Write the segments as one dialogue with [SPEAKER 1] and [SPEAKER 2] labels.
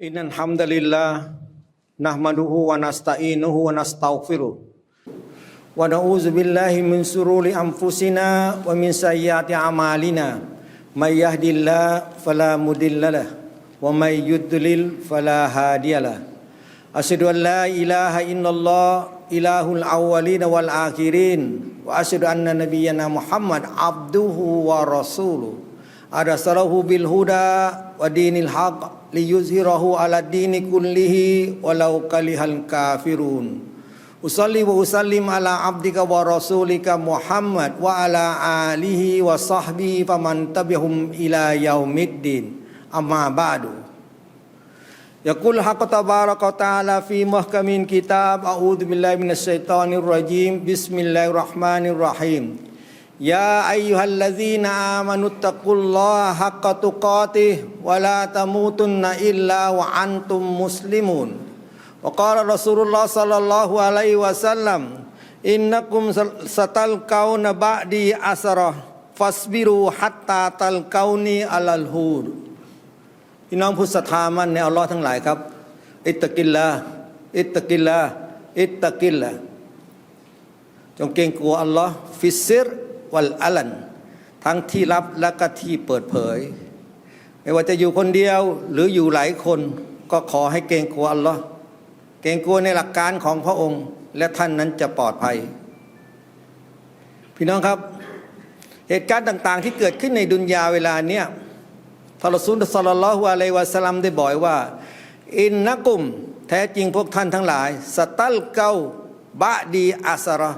[SPEAKER 1] إن الحمد لله نحمده ونستعينه ونستغفره ونعوذ بالله من شرور أنفسنا ومن سيئات أعمالنا من يهد الله فلا مضل له ومن يضلل فلا هادي له أشهد أن لا إله إلا الله إله الأولين والآخرين وأشهد أن نبينا محمد عبده ورسوله أرسله بالهدى ودين الحق liyuzhirahu ala dini kullihi walau kalihal kafirun usalli wa usallim ala abdika wa rasulika Muhammad wa ala alihi wa sahbihi faman tabi'hum ila yaumiddin amma ba'du Yaqul haqqa tabaraka ta'ala fi mahkamin kitab A'udhu billahi minasyaitanirrajim Bismillahirrahmanirrahim الرجيم يا أيها الذين آمنوا اتقوا الله حق تقاته ولا تموتن إلا وأنتم مسلمون وقال رسول الله صلى الله عليه وسلم إنكم ستلقون بعدي أسرة فاصبروا حتى تلقوني على الهود พี่น้องผู้ศรัทธามั่นในอัลลอฮ์ทั้งหลายครับ อิตตะกิลลาอิตตะกิลลาอิตตะกิลลาจงเกรงกลัวอัลลอฮ์ฟิสซิร วัลอัลัน ทั้งที่ลับและก็ที่เปิดเผย ไม่ว่าจะอยู่คนเดียวหรืออยู่หลายคนก็ขอให้เกรงกลัวอัลลอฮ์เกรงกลัวในหลักการของพระองค์ และท่านนั้นจะปลอดภัย พี่น้องครับ เหตุการณ์ต่าง ๆ ที่เกิดขึ้นในดุนยาเวลาเนี้ยทานรซูลสัลลัลลอฮุอะลัยวะสัลลัมได้บอกว่า อินนักุม แท้จริงพวกท่านทั้งหลาย สตัลเกาบะดีอัสระ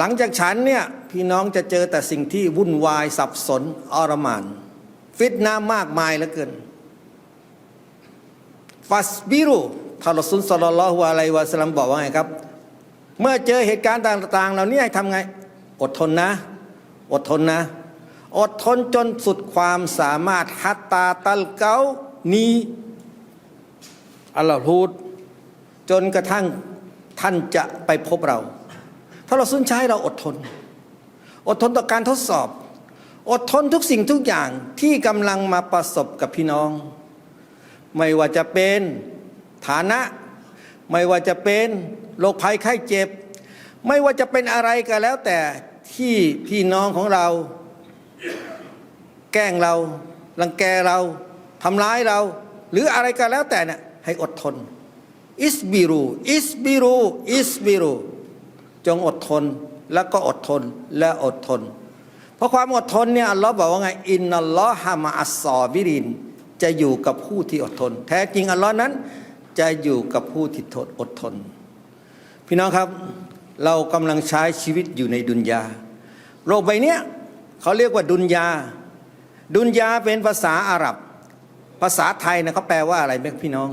[SPEAKER 1] หลังจากฉันเนี่ยพี่น้องจะเจอแต่สิ่งที่วุ่นวายสับสนอรมานฟิตนามากมายเหลือเกินฟัสบิรุท่านรอซูลสัลลลลอฮุอะลัยวะสลัมบอกว่าไงครับ เมื่อเจอเหตุการณ์ต่างๆเหล่านี้ให้ทำไง อดทนนะ อดทนนะ อดทนจนสุดความสามารถฮัตตาตัลเกานีอัลลอฮ์พูดจนกระทั่งท่านจะไปพบเรา ถ้าเราสุนใช้เราอดทน อดทนต่อการทดสอบ อดทนทุกสิ่งทุกอย่างที่กำลังมาประสบกับพี่น้อง ไม่ว่าจะเป็นฐานะ ไม่ว่าจะเป็นโรคภัยไข้เจ็บ ไม่ว่าจะเป็นอะไรก็แล้วแต่ที่พี่น้องของเรา แกล้งเรารังแกเราทำร้ายเรา หรืออะไรก็แล้วแต่เนี่ยให้อดทนอิสบิรูอิสบิรูอิสบิรู จงอดทนแล้วก็อดทนและอดทน เพราะความอดทนเนี่ยอัลลอฮ์บอกว่าไงอินนัลลอฮะมาอัสซอบิริน จะอยู่กับผู้ที่อดทน แท้จริงอัลลอฮ์นั้นจะอยู่กับผู้ที่ทนอดทน พี่น้องครับเรากำลังใช้ชีวิตอยู่ในดุนยา โลกใบนี้เขาเรียกว่าดุนยา ดุนยาเป็นภาษาอาหรับ ภาษาไทยนะเขาแปลว่าอะไรไหมพี่น้อง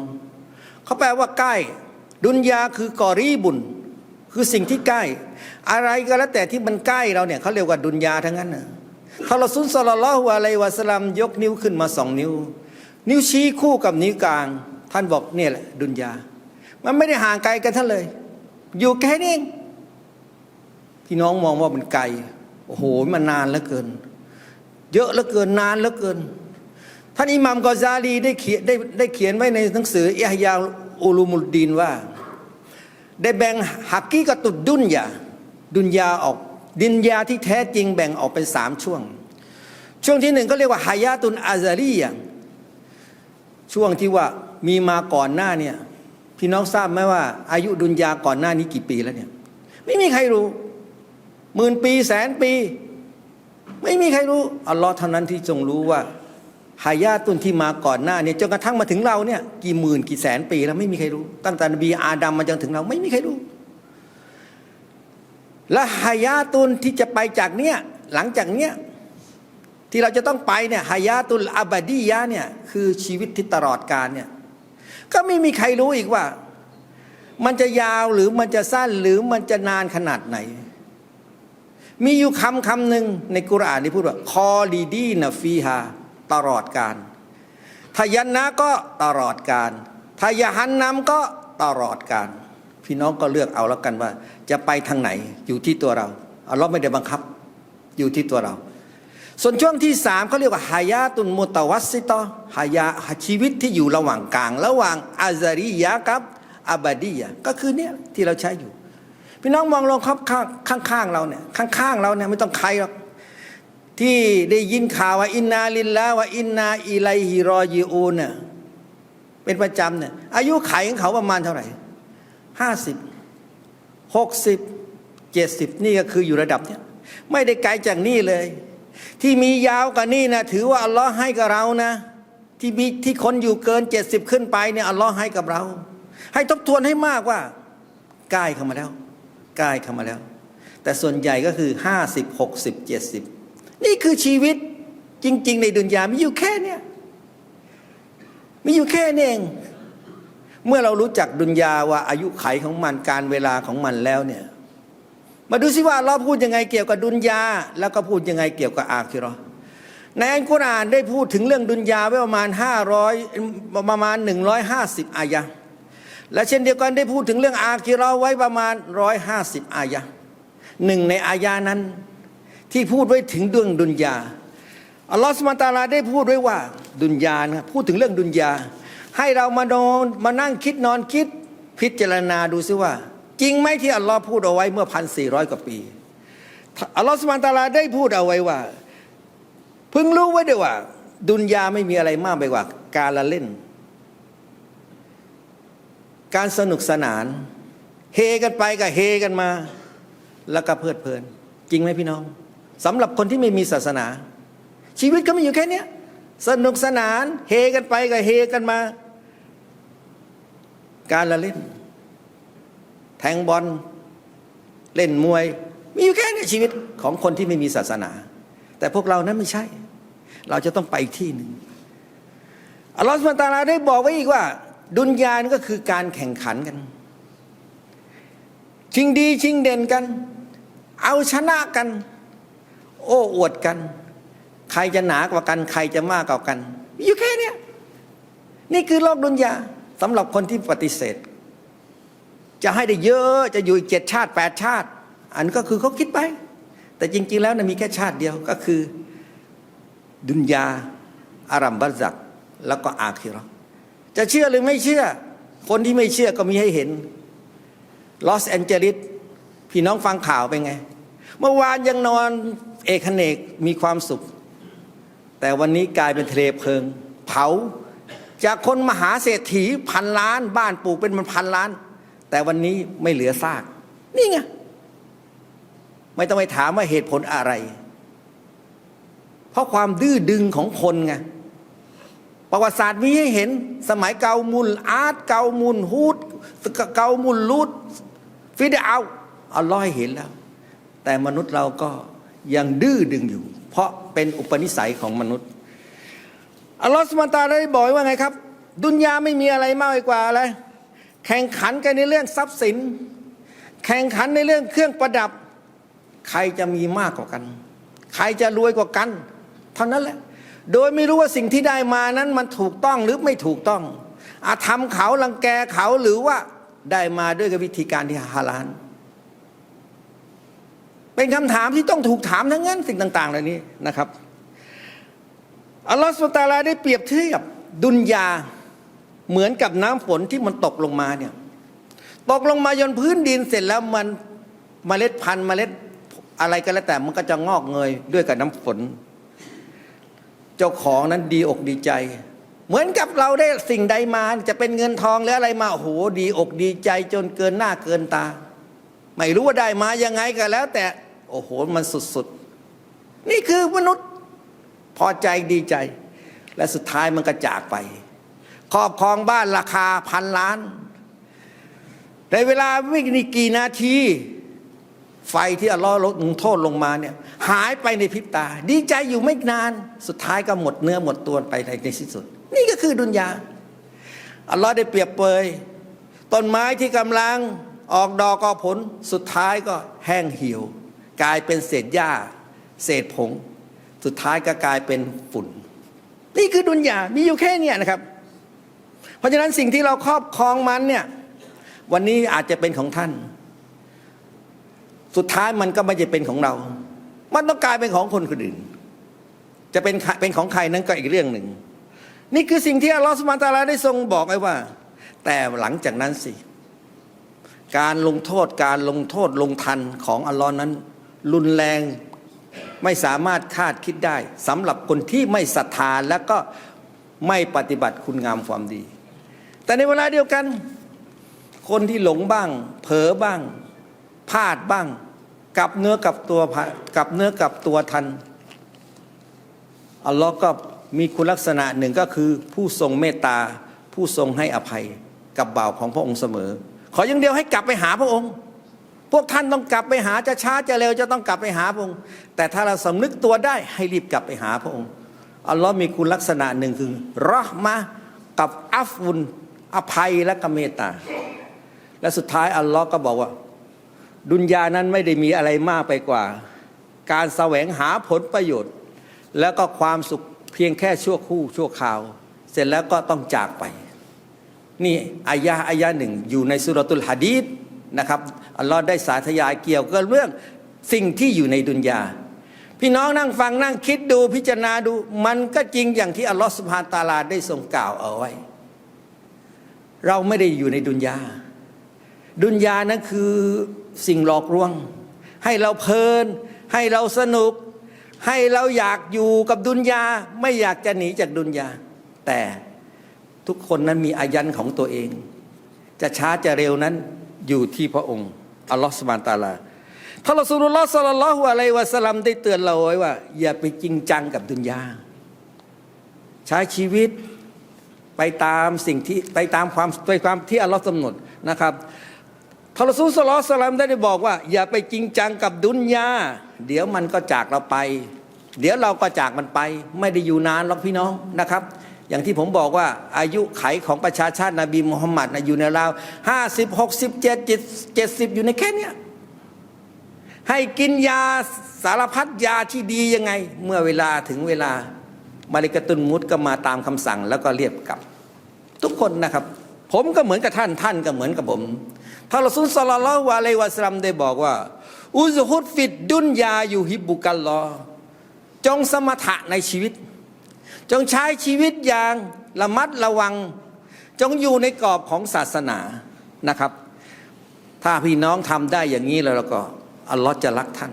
[SPEAKER 1] เขาแปลว่าใกล้ ดุนยาคือกอรีบุญ คือสิ่งที่ใกล้ อะไรก็แล้วแต่ที่มันใกล้เราเนี่ยเขาเรียกว่าดุนยาทั้งนั้นนะท่านรอซุลสลลลอฮุอะลัยวะสลัมยกนิ้วขึ้นมาสองนิ้ว นิ้วชี้คู่กับนิ้วกลาง ท่านบอกเนี่ยแหละ ดุนยา มันไม่ได้ห่างไกลกันท่านเลย อยู่แค่นี้เองพี่น้องมองว่ามันไกลโอ้โหมันนานเหลือเกิน เยอะเหลือเกินนานเหลือเกิน ท่านอิหมัมกอซาลีได้เขียนได้ได้เขียนไว้ในหนังสืออิฮยาอุลูมุลดีนว่า ได้แบ่งฮักกี้กตุดดุนยาดุนยาออกดินยาที่แท้จริงแบ่งออกเป็นสามช่วง ช่วงที่หนึ่งก็เรียกว่าฮายาตุนอาซารียช่วงที่ว่ามีมาก่อนหน้าเนี่ยพี่น้องทราบไหมว่า อายุดุนยาก่อนหน้านี้กี่ปีแล้วเนี่ยไม่มีใครรู้หมื่นปีแสนปี ไม่มีใครรู้อัลลอฮ์เท่านั้นที่ทรงรู้ว่า หายาตุนที่มาก่อนหน้าเนี่ยจนกระทั่งมาถึงเราเนี่ยกี่หมื่นกี่แสนปีแล้วไม่มีใครรู้ ตั้งแต่นบีอาดัมมาจนถึงเราไม่มีใครรู้ และหายาตุนที่จะไปจากเนี้ยหลังจากเนี้ยที่เราจะต้องไปเนี่ยหายาตุลอาบดียะเนี่ยคือชีวิตที่ตลอดกาลเนี่ยก็ไม่มีใครรู้อีกว่า มันจะยาวหรือมันจะสั้นหรือมันจะนานขนาดไหน มีอยู่คำคำหนึ่งในกุรอานที่พูดว่าคอลีดีนฟีฮา ตลอดการทายันนะก็ตลอดการทายหันนำก็ตลอดการพี่น้องก็เลือกเอาแล้วกันว่า จะไปทางไหนอยู่ที่ตัวเราอัลลอฮ์ไม่ได้บังคับอยู่ที่ตัวเรา ส่วนช่วงที่สามเขาเรียกว่าฮายาตุนมุตวัสซิตอฮายาชีวิตที่อยู่ระหว่างกลาง ระหว่างอาซาริยะกับอาบาดียะก็คือเนี่ยที่เราใช้อยู่ พี่น้องมองลงครับข้างข้างเราเนี่ยข้างๆเราเนี่ยไม่ต้องใครหรอก ที่ได้ยินข่าวว่าอินนาลิลลาว่าอินนาอิไลฮิรอยิอูนเนี่ยเป็นประจำเนี่ยอายุไขของเขาประมาณเท่าไหร่ห้าสิบหกสิบเจ็ดสิบนี่ก็คืออยู่ระดับเนี่ยไม่ได้ไกลจากนี่เลย ที่มียาวกว่านี่นะถือว่าอัลลอฮ์ให้กับเรานะ ที่มีที่คนอยู่เกินเจ็ดสิบขึ้นไปเนี่ยอัลลอฮ์ให้กับเรา ให้ทบทวนให้มากว่าใกล้เข้ามาแล้วใกล้เข้ามาแล้ว แต่ส่วนใหญ่ก็คือห้าสิบหกสิบเจ็ดสิบ นี่คือชีวิตจริง ๆ ในดุนยามีอยู่แค่เนี้ยมีอยู่แค่นี้เอง เมื่อเรารู้จักดุนยาว่าอายุไขของมันการเวลาของมันแล้วเนี่ย มาดูสิว่าเราพูดยังไงเกี่ยวกับดุนยาแล้วก็พูดยังไงเกี่ยวกับอาคิราะห์ในอัลกุรอานได้พูดถึงเรื่องดุนยาไว้ประมาณ 500 ประมาณ 150 อายะและเช่นเดียวกันได้พูดถึงเรื่องอาคิราะห์ไว้ประมาณ 150 อายะหนึ่งในอายะนั้น ที่พูดไว้ถึงเรื่องดุนยาอัลลอฮฺสุบานตาลาได้พูดไว้ว่าดุนยานะพูดถึงเรื่องดุนยา ให้เรามานอนมานั่งคิดนอนคิดพิจารณาดูซิว่า จริงไหมที่อัลลอฮ์พูดเอาไว้เมื่อพันสี่ร้อยกว่าปีอัลลอฮ์สุบานตาลาได้พูดเอาไว้ว่าเพิ่งรู้ไว้ด้วยว่า ดุนยาไม่มีอะไรมากไปกว่า การละเล่น การสนุกสนานเฮกันไปกับเฮกันมา แล้วก็เพลิดเพลิน จริงไหมพี่น้อง สำหรับคนที่ไม่มีศาสนา ชีวิตก็มีอยู่แค่เนี้ยสนุกสนานเฮกันไปกับเฮกันมา การละเล่น แทงบอลเล่นมวย มีอยู่แค่นี้ชีวิตของคนที่ไม่มีศาสนา แต่พวกเรานั้นไม่ใช่ เราจะต้องไปอีกที่หนึ่งอัลลอฮฺสุบฮานตาลาได้บอกไว้อีกว่า ดุนยานก็คือการแข่งขันกัน ชิงดีชิงเด่นกัน เอาชนะกัน โอ้อวดกัน ใครจะหนากว่ากัน ใครจะมากกว่ากัน อยู่แค่นี้นี่คือโลกดุนยาสำหรับคนที่ปฏิเสธ จะให้ได้เยอะจะอยู่อีกเจ็ดชาติแปดชาติ อันก็คือเขาคิดไป แต่จริง ๆ แล้วนะมีแค่ชาติเดียวก็คือ ดุนยาอารัมบัซัก แล้วก็อาคิราะห์จะเชื่อหรือไม่เชื่อ คนที่ไม่เชื่อก็มีให้เห็นลอสแอนเจลิสพี่น้องฟังข่าวเป็นไง เมื่อวานยังนอน เอกเนกมีความสุข แต่วันนี้กลายเป็นทะเลเพลิง เผาจากคนมหาเศรษฐีพันล้าน บ้านปลูกเป็นมันพันล้าน แต่วันนี้ไม่เหลือซาก นี่ไงไม่ต้องไปถามว่าเหตุผลอะไร เพราะความดื้อดึงของคนไงประวัติศาสตร์มีให้เห็น สมัยเกามุลอาร์ตเกามุลฮูดเกามุลลูดฟิดเอาอัลลอฮ์เห็นแล้ว แต่มนุษย์เราก็ ยังดื้อดึงอยู่ เพราะเป็นอุปนิสัยของมนุษย์ อัลลอฮ์สุบานตาได้บอกว่าไงครับ ดุนยาไม่มีอะไรมากกว่าอะไร แข่งขันกันในเรื่องทรัพย์สิน แข่งขันในเรื่องเครื่องประดับ ใครจะมีมากกว่ากัน ใครจะรวยกว่ากัน เท่านั้นแหละ โดยไม่รู้ว่าสิ่งที่ได้มานั้นมันถูกต้องหรือไม่ถูกต้องอาจทำเขาลังแกเขาหรือว่าได้มาด้วยกับวิธีการที่ฮาลาล เป็นคำถามที่ต้องถูกถามทั้งนั้นสิ่งต่าง ๆ เหล่านี้นะครับอัลลอฮฺสุบฮาตาลาได้เปรียบเทียบดุนยาเหมือนกับน้ำฝนที่มันตกลงมาเนี่ยตกลงมาบนพื้นดินเสร็จแล้วมันเมล็ดพันธุ์เมล็ดอะไรก็แล้วแต่มันก็จะงอกเงยด้วยกับน้ำฝน เจ้าของนั้นดีอกดีใจ เหมือนกับเราได้สิ่งใดมาจะเป็นเงินทองหรืออะไรมาโอ้โหดีอกดีใจจนเกินหน้าเกินตา ไม่รู้ว่าได้มายังไงก็แล้ว แต่ โอ้โห มันสุดๆ นี่คือมนุษย์พอใจดีใจ และสุดท้ายมันก็จากไป ครอบครองบ้านราคาพันล้าน ในเวลาไม่กี่นาที ไฟที่อัลลอฮ์ลดลงโทษลงมาเนี่ย หายไปในพริบตา ดีใจอยู่ไม่นาน สุดท้ายก็หมดเนื้อหมดตัวไปในที่สุด นี่ก็คือดุนยาอัลลอฮ์ได้เปรียบเปยต้นไม้ที่กำลังออกดอกออกผลสุดท้ายก็แห้งเหี่ยว กลายเป็นเศษหญ้า เศษผง สุดท้ายก็กลายเป็นฝุ่น นี่คือดุนยา มีอยู่แค่เนี้นะครับ เพราะฉะนั้นสิ่งที่เราครอบครองมันเนี่ย วันนี้อาจจะเป็นของท่าน สุดท้ายมันก็ไม่จะเป็นของเรา มันต้องกลายเป็นของคนคนอื่น จะเป็นเป็นของใครนั้นก็อีกเรื่องหนึ่ง นี่คือสิ่งที่อัลลอฮฺสุบานตะอาลาได้ทรงบอกไว้ว่า แต่หลังจากนั้นสิการลงโทษการลงโทษลงทันของอัลลอฮ์นั้น รุนแรงไม่สามารถคาดคิดได้สำหรับคนที่ไม่ศรัทธาและก็ไม่ปฏิบัติคุณงามความดี แต่ในเวลาเดียวกัน คนที่หลงบ้าง เผลอบ้างพลาดบ้างกับเนื้อกับตัวกับเนื้อกับตัวทันอัลลอฮ์ก็มีคุณลักษณะหนึ่งก็คือ ผู้ทรงเมตตา ผู้ทรงให้อภัยกับบ่าวของพระองค์เสมอ ขออย่างเดียวให้กลับไปหาพระองค์ พวกท่านต้องกลับไปหาจะช้าจะเร็วจะต้องกลับไปหาพระองค์ แต่ถ้าเราสำนึกตัวได้ให้รีบกลับไปหาพระองค์อัลลอฮ์มีคุณลักษณะหนึ่งคือรอห์มะกับอัฟวุนอภัยและกเมตตา และสุดท้ายอัลลอฮ์ก็บอกว่า ดุนยานั้นไม่ได้มีอะไรมากไปกว่า การแสวงหาผลประโยชน์ แล้วก็ความสุขเพียงแค่ชั่วคู่ชั่วคราว เสร็จแล้วก็ต้องจากไป นี่อายะอายะหนึ่งอยู่ในสุรตุลฮะดีษ นะครับอัลลอฮ์ได้สาธยายเกี่ยวกับเรื่องสิ่งที่อยู่ในดุนยา พี่น้องนั่งฟังนั่งคิดดูพิจารณาดูมันก็จริงอย่างที่อัลลอฮ์สุบฮานตาลาได้ทรงกล่าวเอาไว้ เราไม่ได้อยู่ในดุนยา ดุนยานั้นคือสิ่งหลอกลวง ให้เราเพลิน ให้เราสนุก ให้เราอยากอยู่กับดุนยา ไม่อยากจะหนีจากดุนยา แต่ทุกคนนั้นมีอายันของตัวเอง จะช้าจะเร็วนั้น อยู่ที่พระองค์อัลลอฮฺสุบานตาลาท่านรอสูลุลลอฮ์สัลลัลลอฮุอะลัยวะสัลลัมได้เตือนเราไว้ว่า อย่าไปจริงจังกับดุนยาใช้ชีวิตไปตามสิ่งที่ไปตามความไปความที่อัลลอฮ์กำหนดนะครับท่านรอซูลสลลอฮุอะลัยฮิวะสัลลัมได้บอกว่า อย่าไปจริงจังกับดุนยาเดี๋ยวมันก็จากเราไป เดี๋ยวเราก็จากมันไป ไม่ได้อยู่นานหรอกพี่น้องนะครับ อย่างที่ผมบอกว่าอายุไขของประชาชาตินบีมุฮัมมัดนะอยู่ในราวห้าสิบหกสิบเจ็ดเจ็ดสิบอยู่ในแค่นี้ให้กินยาสารพัดยาที่ดียังไง เมื่อเวลาถึงเวลามาริกตุนมุตก็มาตามคำสั่งแล้วก็เรียบกลับ ทุกคนนะครับ ผมก็เหมือนกับท่านท่านก็เหมือนกับผมท่านรอซูลสลลัลลอฮุอะลัยฮิวะสลัมได้บอกว่า อุซฮุดฟิดดุนยาอยู่ฮิบบุกัลลอจงสมถะในชีวิต จงใช้ชีวิตอย่างระมัดระวัง จงอยู่ในกรอบของศาสนานะครับ ถ้าพี่น้องทำได้อย่างนี้แล้วเราก็อัลลอฮ์จะรักท่าน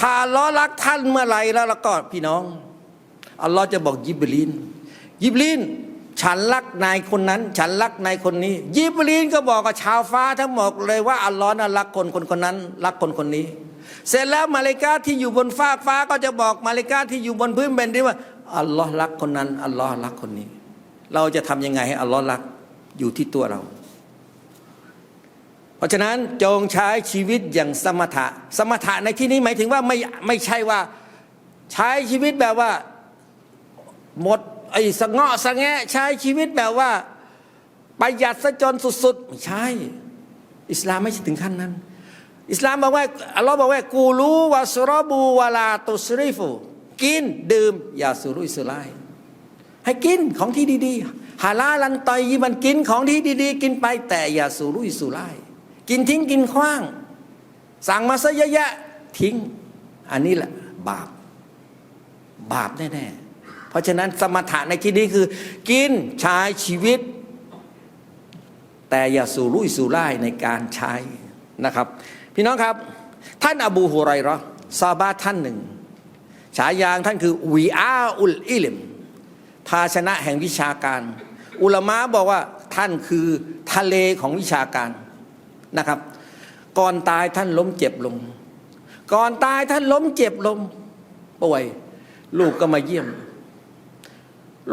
[SPEAKER 1] ถ้าอัลลอฮ์รักท่านเมื่อไหรแล้วเราก็พี่น้องอัลลอฮ์จะบอกยิบลีนยิบลีนฉันรักนายคนนั้น ฉันรักนายคนนี้ ยิบลีนก็บอกกับชาวฟ้าทั้งหมดเลยว่าอัลลอฮ์นั้นรักคนคนคนนั้น รักคนคนนี้ เสร็จแล้วมาเลกาที่อยู่บนฟ้ากฟ้าก็จะบอกมาเลกาที่อยู่บนพื้นแผ่นดินว่า อัลลอฮ์รักคนนั้นอัลลอฮ์รักคนนี้ เราจะทำยังไงให้อัลลอฮ์รักอยู่ที่ตัวเรา เพราะฉะนั้นจงใช้ชีวิตอย่างสมถะ สมถะในที่นี้หมายถึงว่าไม่ไม่ใช่ว่าใช้ชีวิตแบบว่าหมดไอ้สะเงาะสะแงใช้ชีวิตแบบว่าประหยัดซะจนสุดๆไม่ใช่ อิสลามไม่ใช่ถึงขั้นนั้น อิสลามบอกว่าอัลลอฮ์บอกว่ากูรู้ว่าสรบูวาลาตุสริฟู กินดื่ม อย่าสุรุ่ยสุร่ายให้กินของที่ดีๆฮาลาลันตอยยีมันกินของที่ดีๆ กินไปแต่อย่าสุรุ่ยสุร่ายกินทิ้งกินขว้าง สั่งมาซะเยอะๆทิ้ง อันนี้แหละบาป บาปแน่ๆ เพราะฉะนั้นสมถะในที่นี้คือ กินใช้ชีวิต แต่อย่าสู่รุ่ยสู่ร่ายในการใช้นะครับ พี่น้องครับ ท่านอบูฮุไรราะห์ซาบาท่านหนึ่ง ฉายางท่านคือวีอาอุลอิลมภาชนะแห่งวิชาการ อุลมะบอกว่าท่านคือทะเลของวิชาการนะครับ ก่อนตายท่านล้มเจ็บลง ก่อนตายท่านล้มเจ็บลงป่วย ลูกก็มาเยี่ยม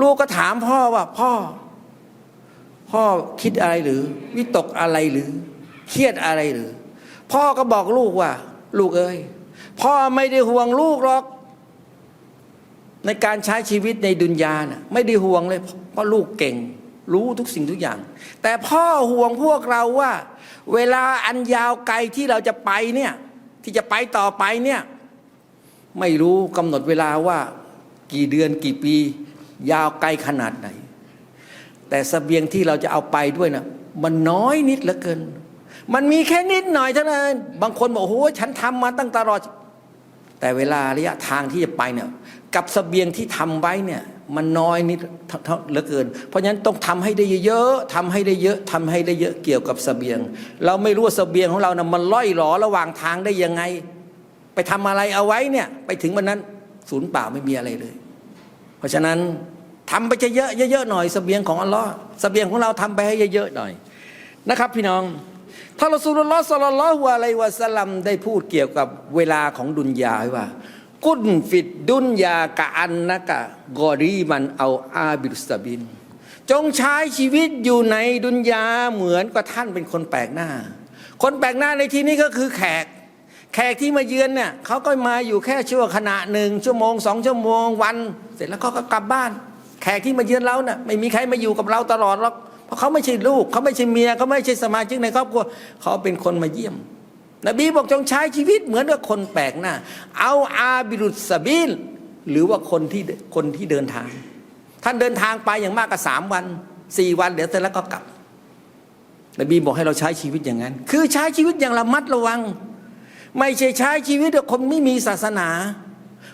[SPEAKER 1] ลูกก็ถามพ่อว่าพ่อ พ่อคิดอะไรหรือ วิตกอะไรหรือ เครียดอะไรหรือ พ่อก็บอกลูกว่า ลูกเอ้ยพ่อไม่ได้ห่วงลูกหรอก ในการใช้ชีวิตในดุนยาน่ะไม่ได้ห่วงเลยเพราะลูกเก่ง รู้ทุกสิ่งทุกอย่าง แต่พ่อห่วงพวกเราว่า เวลาอันยาวไกลที่เราจะไปเนี่ยที่จะไปต่อไปเนี่ยไม่รู้กำหนดเวลาว่ากี่เดือนกี่ปี ยาวไกลขนาดไหน แต่สเสบียงที่เราจะเอาไปด้วยนะมันน้อยนิดเหลือเกิน มันมีแค่นิดหน่อยเท่านั้น บางคนบอกโอ้โหฉันทำมาตั้งตลอด แต่เวลาระยะทางที่จะไปเนี่ยกับเสบียงที่ทำไว้เนี่ยมันน้อยนิดเหลือเกิน เพราะฉะนั้นต้องทำให้ได้เยอะๆทำให้ได้เยอะทำให้ได้เยอะเกี่ยวกับเสบียง เราไม่รู้ว่าเสบียงของเรานะมันล่อยหลอระหว่างทางได้ยังไง ไปทำอะไรเอาไว้เนี่ยไปถึงวันนั้นศูนย์เปล่าไม่มีอะไรเลย เพราะฉะนั้นทำไปจะเยอะเยอะๆหน่อยเสบียงของอัลลอฮ์เสบียงของเราทำไปให้เยอะๆหน่อยนะครับ พี่น้อง ท่านรอสูลุลลอฮ์สัลลัลลอฮุอะลัยวะสัลลัมได้พูดเกี่ยวกับเวลาของดุนยาไว้ว่า กุนฟิดดุนยากะอันนะกะกอรีมันเอาอาบิรุสบิน จงใช้ชีวิตอยู่ในดุนยาเหมือนกับท่านเป็นคนแปลกหน้า คนแปลกหน้าในที่นี้ก็คือแขก แขกที่มาเยือนเนี่ยเขาก็มาอยู่แค่ชั่วขณะหนึ่งชั่วโมงสองชั่วโมงวัน เสร็จแล้วเขาก็กลับบ้าน แขกที่มาเยือนเราเนี่ยไม่มีใครมาอยู่กับเราตลอดหรอก เพราะเขาไม่ใช่ลูก เขาไม่ใช่เมียเขาไม่ใช่สมาชิกในครอบครัวเขาเป็นคนมาเยี่ยม นบีบอกจงใช้ชีวิตเหมือนกับคนแปลกหน้า เอาอาบิรุสบิลหรือว่าคนที่คนที่เดินทาง ท่านเดินทางไปอย่างมากก็สามวันสี่วันเดี๋ยวเสร็จแล้วก็กลับ นบีบอกให้เราใช้ชีวิตอย่างนั้น คือใช้ชีวิตอย่างระมัดระวัง ไม่ใช่ใช้ชีวิตแบบคนไม่มีศาสนา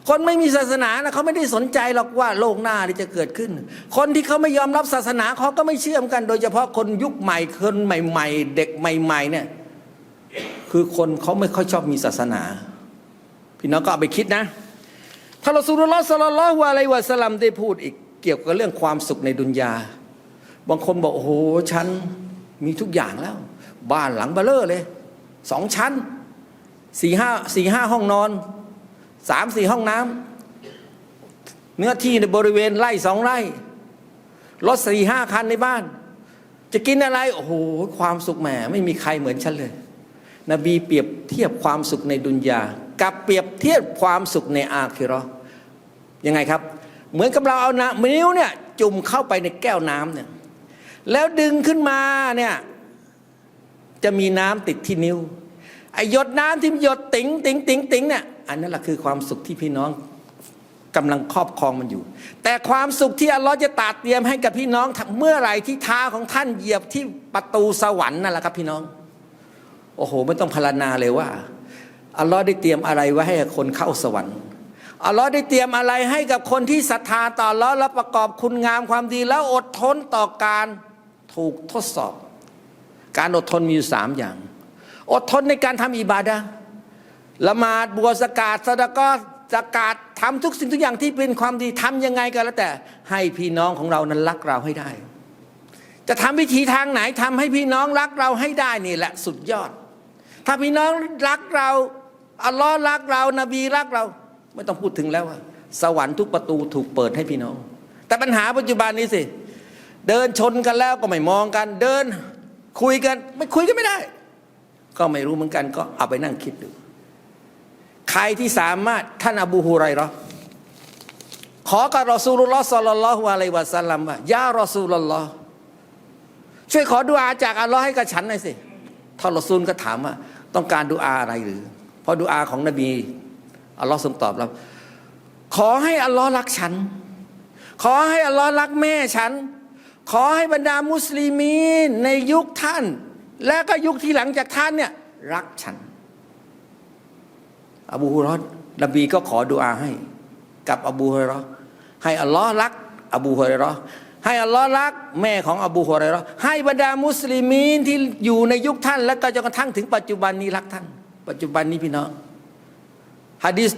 [SPEAKER 1] คนไม่มีศาสนานะเขาไม่ได้สนใจหรอกว่าโลกหน้าที่จะเกิดขึ้น คนที่เขาไม่ยอมรับศาสนาเขาก็ไม่เชื่อมกัน โดยเฉพาะคนยุคใหม่คนใหม่ ๆ เด็กใหม่ ๆ เนี่ย คือคนเขาไม่ค่อยชอบมีศาสนา พี่น้องก็เอาไปคิดนะท่านรอสูลุลลอฮ์สัลลัลลอฮุอะลัยวะสัลลัมได้พูดอีกเกี่ยวกับเรื่องความสุขในดุนยา บางคนบอกโอ้โหฉันมีทุกอย่างแล้ว บ้านหลังเบลเลอร์เลยสองชั้นสี่ห้าสี่ห้าห้องนอน สามสี่ห้องน้ำเนื้อที่ในบริเวณไร่สองไร่รถสี่ห้าคันในบ้าน จะกินอะไร โอ้โห ความสุขแหมไม่มีใครเหมือนฉันเลย นบีเปรียบเทียบความสุขในดุนยา กับเปรียบเทียบความสุขในอาคิราะห์ยังไงครับ เหมือนกับเราเอาน้ำนิ้วเนี่ยจุ่มเข้าไปในแก้วน้ำเนี่ยแล้วดึงขึ้นมาเนี่ยจะมีน้ำติดที่นิ้วไอหยดน้ำที่หยดติ๋งติ๋งติ๋งติ๋งเนี่ย อันนั้นแหละคือความสุขที่พี่น้องกำลังครอบครองมันอยู่ แต่ความสุขที่อัลลอฮ์จะตราเตรียมให้กับพี่น้องเมื่อไหร่ที่เท้าของท่านเหยียบที่ประตูสวรรค์นั่นแหละครับพี่น้อง โอ้โห ไม่ต้องพรรณนาเลยว่าอัลลอฮ์ได้เตรียมอะไรไว้ให้คนเข้าสวรรค์อัลลอฮ์ได้เตรียมอะไรให้กับคนที่ศรัทธาต่ออัลลอฮ์และประกอบคุณงามความดี แล้วอดทนต่อการถูกทดสอบ การอดทนมีอยู่สามอย่าง อดทนในการทำอิบาดะห์ ละหมาดบวชสกาดสดก็สกาดทำทุกสิ่งทุกอย่างที่เป็นความดีทำยังไงก็แล้วแต่ให้พี่น้องของเรานั้นรักเราให้ได้ จะทำวิธีทางไหนทำให้พี่น้องรักเราให้ได้นี่แหละสุดยอด ถ้าพี่น้องรักเราอัลลอฮ์รักเรานบีรักเรา ไม่ต้องพูดถึงแล้วอะสวรรค์ทุกประตูถูกเปิดให้พี่น้อง แต่ปัญหาปัจจุบันนี้สิ เดินชนกันแล้วก็ไม่มองกัน เดินคุยกัน ไม่คุยกันไม่ได้ ก็ไม่รู้เหมือนกันก็เอาไปนั่งคิดดู ใครที่สามารถท่านอบูฮุไรราะห์ขอกับรอซูลุลลอฮ์สัลลัลลอฮุอะลัยวะสัลลัมว่ายารอซูลุลลอฮ์ช่วยขอดุอาจากอัลลอฮ์ให้กับฉันหน่อยสิท่านรอซูลก็ถามว่า ต้องการดุอาอะไรหรือ เพราะดุอาของนบีอัลลอฮ์ทรงตอบรับขอให้อัลลอฮ์รักฉัน ขอให้อัลลอฮ์รักแม่ฉัน ขอให้บรรดามุสลิมีนในยุคท่าน และก็ยุคที่หลังจากท่านเนี่ยรักฉัน อบูฮุรอรนบีก็ขอดุอาให้ กับอบูฮุรอรให้อัลลอฮ์รัก อบูฮุรอรให้อัลลอฮ์รักแม่ของอบูฮุรอรให้บรรดามุสลิมีนที่อยู่ในยุคท่าน และก็จนกระทั่งถึงปัจจุบันนี้รักท่าน ปัจจุบันนี้พี่น้องฮะดิษ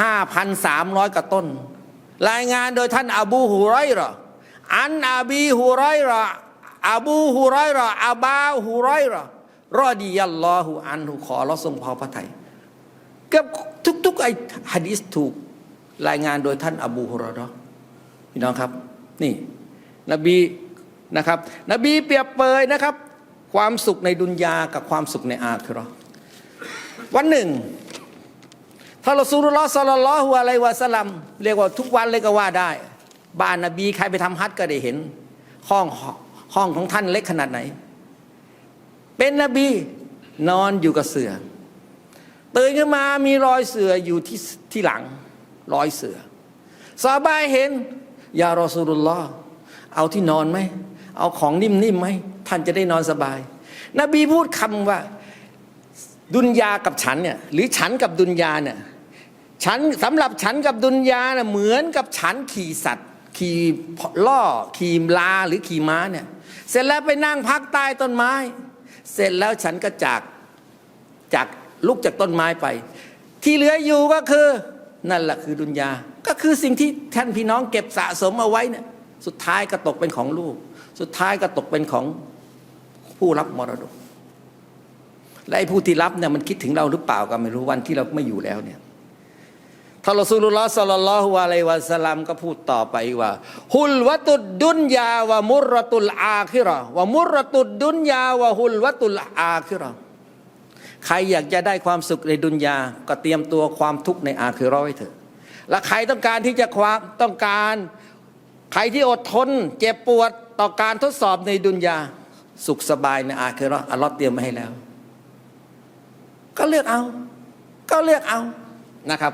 [SPEAKER 1] ห้าพันสามร้อยกว่าต้น รายงานโดยท่านอบูฮุไรรออันอบีฮุไรรออบูฮุไรรออาบาฮุไรรอรอดียัลลอฮุอันฮุขอเราทรงพอพระทัย กือบทุกๆไอ้ฮะดีษถูกรายงานโดยท่านอบูฮุรอเราะห์พี่น้องครับ นี่ นบีนะครับ นบีเปรียบเปยนะครับ ความสุขในดุนยากับความสุขในอาคิราะวันหนึ่งท่านรอซูลุลลอฮ์สัลลัลลอฮุอะลัยวะสัลลัมเรียกว่าทุกวันเลยก็ว่าได้ บ้านนบีใครไปทำฮัจญ์ก็ได้เห็น ห้องห้องของท่านเล็กขนาดไหน เป็นนบีนอนอยู่กับเสือ ตื่นขึ้นมามีรอยเสืออยู่ที่ที่หลัง รอยเสือซาบายเห็น ยารอสูลุลลอฮ์เอาที่นอนไหม เอาของนิ่มๆไหม ท่านจะได้นอนสบาย นบีพูดคำว่าดุนยากับฉันเนี่ยหรือฉันกับดุนยาเนี่ยฉันสำหรับฉันกับดุนยาเนะเหมือนกับฉันขี่สัตว์ ขี่ล่อขี่ลาหรือขี่ม้าเนี่ยเสร็จแล้วไปนั่งพักใต้ต้นไม้ เสร็จแล้วฉันก็จากจาก ลุกจากต้นไม้ไป ที่เหลืออยู่ก็คือนั่นแหละคือดุนยา ก็คือสิ่งที่ท่านพี่น้องเก็บสะสมเอาไว้เนี่ยสุดท้ายก็ตกเป็นของลูก สุดท้ายก็ตกเป็นของผู้รับมรดก และไอ้ผู้ที่รับเนี่ยมันคิดถึงเราหรือเปล่าก็ไม่รู้วันที่เราไม่อยู่แล้วเนี่ยท่านรอซูลุลลอฮ์สัลลัลลอฮุอะลัยวะสัลลัมก็พูดต่อไปว่าฮุลวะตุดดุนยาวะมุรตุลอาคิราะห์วะมุรตุดดุนยาวะฮุลวะตุลอาคิราะห์ ใครอยากจะได้ความสุขในดุนยาก็เตรียมตัวความทุกข์ในอาคิเราะห์ไว้เถอะ และใครต้องการที่จะความต้องการ ใครที่อดทน เจ็บปวดต่อการทดสอบในดุนยาสุขสบายในอาคิเราะห์อัลลอฮ์เตรียมมาให้แล้ว ก็เลือกเอา ก็เลือกเอานะครับ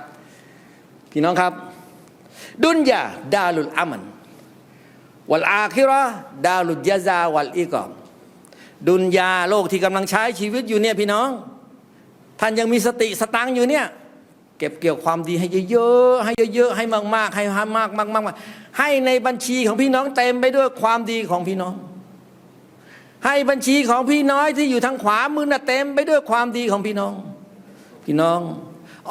[SPEAKER 1] พี่น้องครับ ดุนยาดาลุลอามันวัลอาคิราะห์ดาลุลยะซาวัลอิกอมดุนยาโลกที่กำลังใช้ชีวิตอยู่เนี่ยพี่น้อง ท่านยังมีสติสตังอยู่เนี่ย เก็บเกี่ยวความดีให้เยอะๆให้เยอะๆให้มากๆ ให้มากๆมากๆให้ในบัญชีของพี่น้องเต็มไปด้วยความดีของพี่น้อง ให้บัญชีของพี่น้อยที่อยู่ทางขวามือน่ะเต็มไปด้วยความดีของพี่น้อง พี่น้อง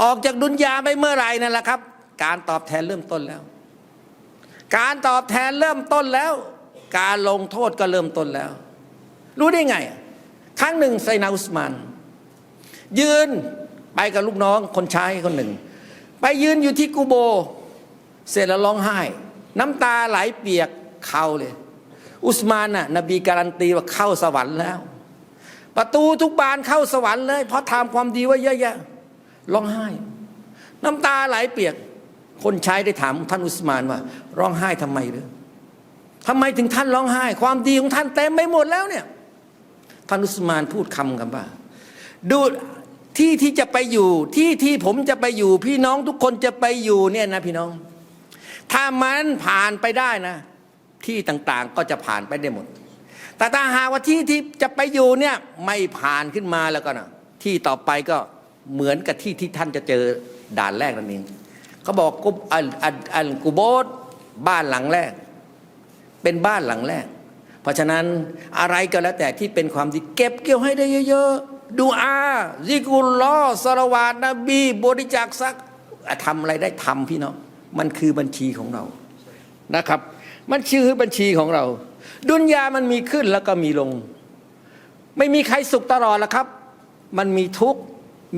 [SPEAKER 1] ออกจากดุนยาไปเมื่อไหร่นั่นแหละครับ การตอบแทนเริ่มต้นแล้ว การตอบแทนเริ่มต้นแล้ว การลงโทษก็เริ่มต้นแล้ว รู้ได้ไง ครั้งหนึ่งไซนาอุสมาน ยืนไปกับลูกน้องคนใช้คนหนึ่ง ไปยืนอยู่ที่กูโบ เสร็จแล้วร้องไห้ น้ำตาไหลเปียกเข่าเลย อุสมานน่ะนบีการันตีว่าเข้าสวรรค์แล้ว ประตูทุกบานเข้าสวรรค์เลย เพราะทำความดีไว้เยอะแยะร้องไห้ น้ำตาไหลเปียก คนใช้ได้ถามท่านอุสมานว่า ร้องไห้ทำไมหรือทำไมถึงท่านร้องไห้ ความดีของท่านเต็มไปหมดแล้วเนี่ยท่านอุสมานพูดคำกันว่าดู ที่ที่จะไปอยู่ที่ที่ผมจะไปอยู่ พี่น้องทุกคนจะไปอยู่เนี่ยนะพี่น้อง ถ้ามันผ่านไปได้นะ ที่ต่างๆก็จะผ่านไปได้หมด แต่ถ้าหากว่าที่ที่จะไปอยู่เนี่ยไม่ผ่านขึ้นมาแล้วก็นะที่ต่อไปก็เหมือนกับที่ที่ท่านจะเจอด่านแรกนั่นเองเขาบอกกุบอันอันอันกูโบสบ้านหลังแรก เป็นบ้านหลังแรก เพราะฉะนั้นอะไรก็แล้วแต่ที่เป็นความดีเก็บเกี่ยวให้ได้เยอะๆ ดูอาซิกุลลอสลาวาตนบี บริจาคสักทำอะไรได้ทำพี่น้องมันคือบัญชีของเรานะครับ มันชื่อบัญชีของเรา ดุนยามันมีขึ้นแล้วก็มีลง ไม่มีใครสุขตลอดละครับ มันมีทุกข์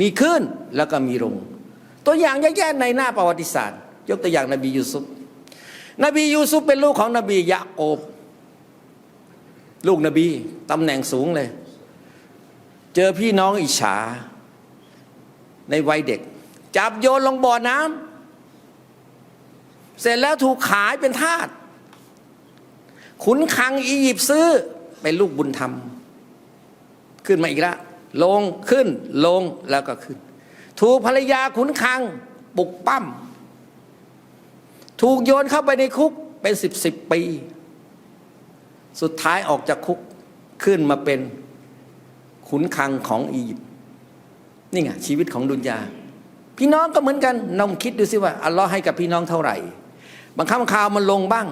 [SPEAKER 1] มีขึ้นแล้วก็มีลง ตัวอย่างแย่ๆในหน้าประวัติศาสตร์ ยกตัวอย่างนบียูซุฟนบียูซุฟเป็นลูกของนบียะโอบลูกนบีตำแหน่งสูงเลย เจอพี่น้องอิจฉา ในวัยเด็ก จับโยนลงบ่อน้ำเสร็จแล้วถูกขายเป็นทาสขุนคังอียิปต์ซื้อเป็นลูกบุญธรรม ขึ้นมาอีกแล้วลงขึ้นลงแล้วก็ขึ้น ถูกภรรยาขุนคังปลุกปั้มถูกโยนเข้าไปในคุกเป็นสิบสิบปี สุดท้ายออกจากคุกขึ้นมาเป็น ขุนคังของอียิปต์นี่ไงชีวิตของดุนยา พี่น้องก็เหมือนกันน้องคิดดูสิว่าอัลลอฮ์ให้กับพี่น้องเท่าไหร่ บางครั้งบางคราวมันลงบ้าง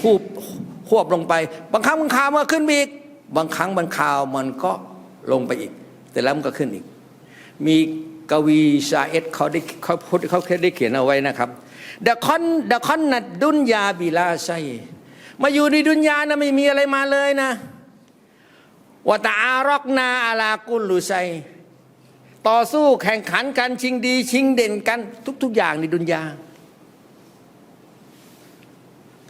[SPEAKER 1] คูบควบลงไป บางครั้งบางคราวมันขึ้นไปอีก บางครั้งบางคราวมันก็ลงไปอีก แต่แล้วมันก็ขึ้นอีก มีกวีชาเอตเขาได้เขาพูดเขาได้เขียนเอาไว้นะครับเดคอนเดคอนนัดดุนยาบิลาไซมาอยู่ในดุนยานะไม่มีอะไรมาเลยนะ วตาอารอกนาอาลากุลลุไซต่อสู้แข่งขันกันชิงดี ชิงเด่นกัน ทุก ๆ อย่างในดุนยา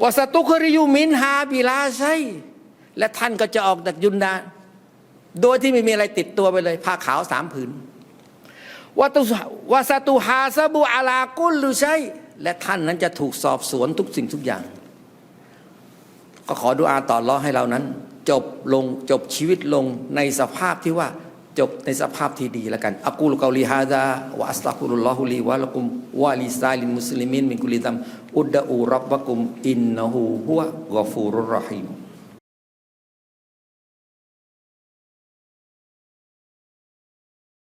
[SPEAKER 1] วสตุคริยูมินฮาบิลาไซและท่านก็จะออกจากยุนดาโดยที่ไม่มีอะไรติดตัวไปเลยผ้าขาวสามผืนวตุวสตุฮาซาบูอาลากุลลุไซและท่านนั้นจะถูกสอบสวนทุกสิ่งทุกอย่าง ก็ขอดุอาต่อรอให้เรานั้น จบลงจบชีวิตลงในสภาพที่ว่าจบในสภาพที่ดีแล้วกันอักูลกาลีฮาดาวะอัสตักุรุลลอฮุลีวะลักุมวะลิซาลินมุสลิมินมินกุลิตัมอุดดะอูรับบะกุมอินนะฮูฮุวะกอฟูรุรรหิม